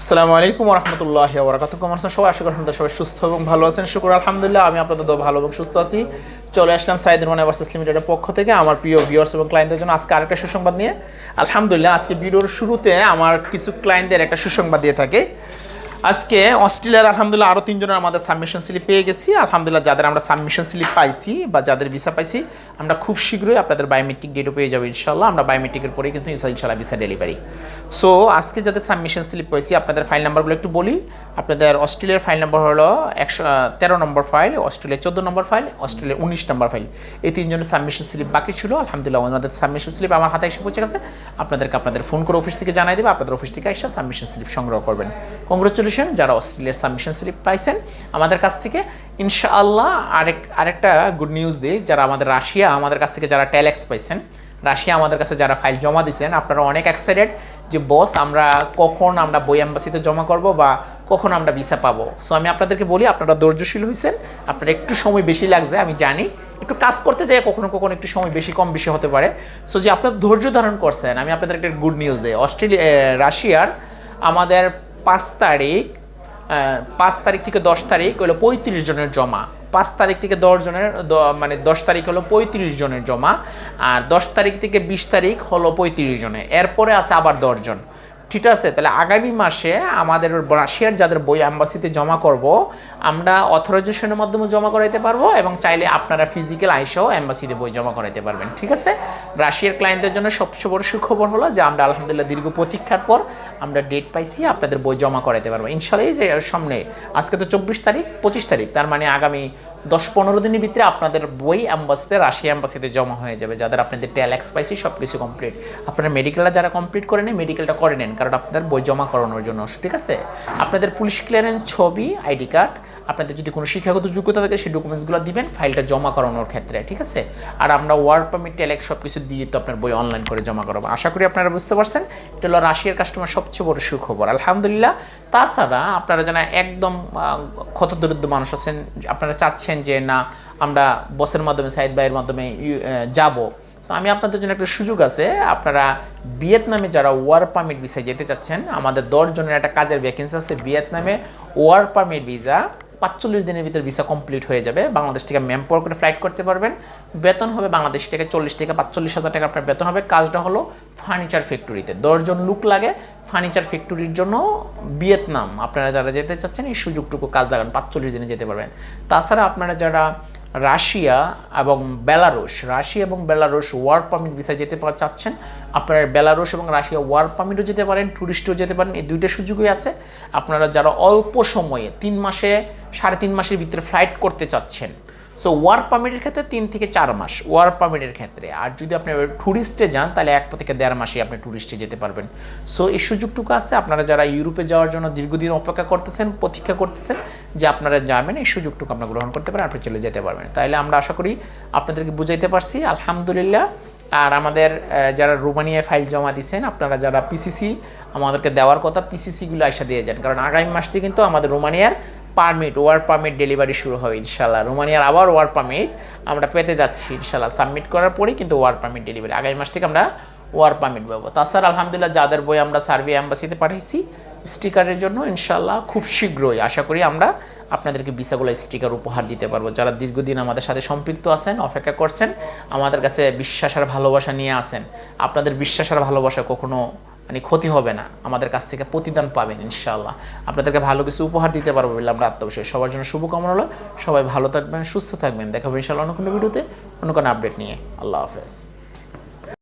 আসসালামু আলাইকুম রহমতুল্লাহ বরাকাত কেমন আছেন সবাই? আশা করি সবাই সুস্থ এবং ভালো আছেন। শুক্র আলহামদুলিল্লাহ, আমি আপনাদের ভালো এবং সুস্থ আছি। চলে আসলাম সাইদ মানে ভার্সেস লিমিটেডের পক্ষ থেকে আমার প্রিয় ভিউয়ার্স এবং ক্লায়েন্টদের জন্য আজকে আরেকটা সুসংবাদ নিয়ে। আলহামদুলিল্লাহ, আজকে ভিডিওর শুরুতে আমার কিছু ক্লায়েন্টদের একটা সুসংবাদ দিয়ে থাকে। আজকে অস্ট্রেলিয়ার আলহামদুলিল্লাহ আরও তিনজনের আমাদের সাবমিশন স্লিপ পেয়ে গেছি। আলহামদুলিল্লাহ যাদের আমরা সাবমিশন স্লিপ পাইছি বা যাদের ভিসা পাইছি, আমরা খুব শীঘ্রই আপনাদের বায়োমেট্রিক ডেটও পেয়ে যাব ইনশাল্লাহ আমরা বায়োমেট্রিকের পরে কিন্তু ইনশাল্লাহ ভিসা ডেলিভারি সো আজকে যাদের সাবমিশন স্লিপ পেয়েছি, আপনাদের ফাইল নাম্বারগুলো একটু বলি। আপনাদের অস্ট্রেলিয়ার ফাইল নাম্বার হলো একশো তেরো নম্বর ফাইল অস্ট্রেলিয়ার চোদ্দ নম্বর ফাইল অস্ট্রেলিয়ার উনিশ নম্বর ফাইল এই তিনজনের সাবমিশন স্লিপ বাকি ছিল। আলহামদুলিল্লাহ ওনাদের সাবমিশন স্লিপ আমার হাতে এসে পৌঁছে গেছে। আপনাদেরকে আপনাদের ফোন করে অফিস থেকে জানাই দেবে। আপনাদের অফিস থেকে এসে সাবমিশন স্লিপ সংগ্রহ করবেন। কংগ্রেচুলেশন যারা অস্ট্রেলিয়ার সাবমিশন স্লিপ পাইছেন, আমাদের কাছ থেকে ইনশাআল্লাহ আরেক, আরেকটা গুড নিউজ দিই, যারা আমাদের রাশিয়া, আমাদের কাছ থেকে যারা ট্যালেক্স পাইছেন, রাশিয়া আমাদের কাছে যারা ফাইল জমা দিয়েছেন আপনারা অনেক এক্সাইটেড যে বস আমরা কখন আমরা বই অ্যাম্বাসিতে জমা করব বা কখন আমরা ভিসা পাবো? সো আমি আপনাদেরকে বলি, আপনারা ধৈর্যশীল হয়েছেন আপনারা একটু সময় বেশি লাগছে, আমি জানি, একটু কাজ করতে যাই কখনো কখনো একটু সময় বেশি, কম বেশি হতে পারে। সো যে, আপনারা ধৈর্য ধারণ করছেন, আমি আপনাদের একটা গুড নিউজ দিই, অস্ট্রেলিয়া রাশিয়ার আমাদের পাঁচ তারিখ পাঁচ তারিখ থেকে দশ তারিখ হলো পঁয়ত্রিশ জনের জমা। পাঁচ তারিখ থেকে দশ জনের মানে দশ তারিখ হলো পঁয়ত্রিশ জনের জমা, আর দশ তারিখ থেকে বিশ তারিখ হলো পঁয়ত্রিশ জনের। এরপরে আছে আবার দশজন ঠিক আছে, তাহলে আগামী মাসে আমাদের রাশিয়ার যাদের বই অ্যাম্বাসিতে জমা করব, আমরা অথরাইজেশনের মাধ্যমে জমা করাইতে পারব এবং চাইলে আপনারা ফিজিক্যাল আইসেও অ্যাম্বাসিতে বই জমা করাইতে পারবেন, ঠিক আছে? রাশিয়ার ক্লায়েন্টদের জন্য সবচেয়ে বড় সুখবর হলো যে, আমরা আলহামদুলিল্লাহ দীর্ঘ প্রতীক্ষার পর আমরা ডেট পাইছি, আপনাদের বই জমা করাইতে পারব। ইনশাল্লাহ যে সামনে, আজকে তো চব্বিশ তারিখ, পঁচিশ তারিখ, তার মানে আগামী দশ পনেরো দিনের ভিতরে আপনাদের বই অ্যাম্বাসিতে রাশিয়া অ্যাম্বাসিতে জমা হয়ে যাবে, যাদের আপনাদের ট্যালেক্স পাইছি সব কিছু কমপ্লিট। আপনারা মেডিকেলটা যারা কমপ্লিট করে নেন, মেডিকেলটা করে নেন, কারণ আপনাদের বই জমা করানোর জন্য ঠিক আছে? আপনাদের পুলিশ ক্লিয়ারেন্স ছবি, আইডি কার্ড, আপনাদের যদি কোনো শিক্ষাগত যোগ্যতা থাকে, সেই ডকুমেন্টসগুলো দিবেন, ফাইলটা জমা করানোর ক্ষেত্রে, ঠিক আছে? আর আমরা ওয়ার্ক পারমিট ট্যালেক্স সব কিছু দিয়ে তো আপনার বই অনলাইন করে জমা করাবো। আশা করি আপনারা বুঝতে পারছেন, এটা হলো রাশিয়ার কাস্টমার সবচেয়ে বড় সুখবর। আলহামদুলিল্লাহ, তাছাড়া আপনারা যারা একদম ক্ষতদরিদ্র মানুষ আছেন, আপনারা চাচ্ছেন যে, না, আমরা বসের মাধ্যমে, সাইদ ভাইয়ের মাধ্যমে যাব। সো আমি আপনাদের জন্য একটা সুযোগ আছে। আপনারা ভিয়েতনামে যারা ওয়ার পারমিট ভিসায় যেতে চাচ্ছেন, আমাদের দশজনের একটা কাজের ভ্যাকেন্সি আছে ভিয়েতনামে। ওয়ার পারমিট ভিসা পাঁচচল্লিশ দিনের ভিতরে ভিসা কমপ্লিট হয়ে যাবে। বাংলাদেশ থেকে ম্যাম্পর করে ফ্লাইট করতে পারবেন। বেতন হবে বাংলাদেশ থেকে চল্লিশ থেকে পাঁচচল্লিশ হাজার টাকা আপনার বেতন হবে। কাজটা হলো ফার্নিচার ফ্যাক্টরিতে দশজন লুক লাগে ফার্নিচার ফ্যাক্টরির জন্য ভিয়েতনাম। আপনারা যারা যেতে চাচ্ছেন, এই সুযোগটুকু কাজ লাগান, পাঁচচল্লিশ দিনে যেতে পারবেন। তাছাড়া আপনারা যারা রাশিয়া এবং বেলারুশ, রাশিয়া এবং বেলারুশ ওয়ার পারমিট ভিসায় যেতে পারা চাচ্ছেন। আপনারা বেলারুশ এবং রাশিয়া ওয়ার পারমিটও যেতে পারেন ট্যুরিস্টও যেতে পারেন, এই দুইটা সুযোগই আছে। আপনারা যারা অল্প সময়ে, তিন মাসে, সাড়ে তিন মাসের ভিতরে ফ্লাইট করতে চাচ্ছেন সো ওয়ার্ক পারমিটের ক্ষেত্রে তিন থেকে চার মাস। ওয়ার্ক পারমিটের ক্ষেত্রে। আর যদি আপনি ট্যুরিস্টে যান, তাহলে এক থেকে দেড় মাসে আপনি ট্যুরিস্টে যেতে পারবেন। সো এই সুযোগটুকু আছে। আপনারা যারা ইউরোপে যাওয়ার জন্য দীর্ঘদিন অপেক্ষা করতেছেন, প্রতীক্ষা করতেছেন, যে আপনারা যাবেন, এই সুযোগটুকু আপনারা গ্রহণ করতে পারেন, আপনি চলে যেতে পারবেন। তাহলে আমরা আশা করি আপনাদেরকে বুঝাইতে পারছি। আলহামদুলিল্লাহ। আর আমাদের যারা রোমানিয়ায় ফাইল জমা দিয়েছেন আপনারা যারা পিসিসি আমাদেরকে দেওয়ার কথা পিসিসিগুলো আইসা দিয়ে যান। কারণ আগামী মাস থেকে কিন্তু আমাদের রোমানিয়ার পারমিট ওয়ার্ক পারমিট ডেলিভারি শুরু হবে ইনশাল্লাহ রোমানিয়ার আবার ওয়ার্ক পারমিট আমরা পেতে যাচ্ছি ইনশাল্লাহ সাবমিট করার পরেই কিন্তু ওয়ার্ক পারমিট ডেলিভারি আগামী মাস থেকে আমরা ওয়ার্ক পারমিট পাবো। তাছাড়া আলহামদুলিল্লাহ যাদের বই আমরা সার্ভে অ্যাম্বাসিতে পাঠিয়েছি স্টিকারের জন্য ইনশাল্লাহ খুব শীঘ্রই আশা করি আমরা আপনাদেরকে ভিসাগুলো স্টিকার উপহার দিতে পারব। যারা দীর্ঘদিন আমাদের সাথে সম্পৃক্ত আছেন, অপেক্ষা করছেন, আমাদের কাছে বিশ্বাস আর ভালোবাসা নিয়ে আসেন আপনাদের বিশ্বাস আর ভালোবাসা কখনো মানে ক্ষতি হবে না। আমাদের কাছ থেকে প্রতিদান পাবেন ইনশাআল্লাহ। আপনাদেরকে ভালো কিছু উপহার দিতে পারব বলে আমরা আত্মবিশ্বাস সবার জন্য শুভকামনা হলো সবাই ভালো থাকবেন, সুস্থ থাকবেন। দেখাবো ইনশাআল্লাহ অন্য কোনো ভিডিওতে, অন্য কোনো আপডেট নিয়ে। আল্লাহ হাফেজ।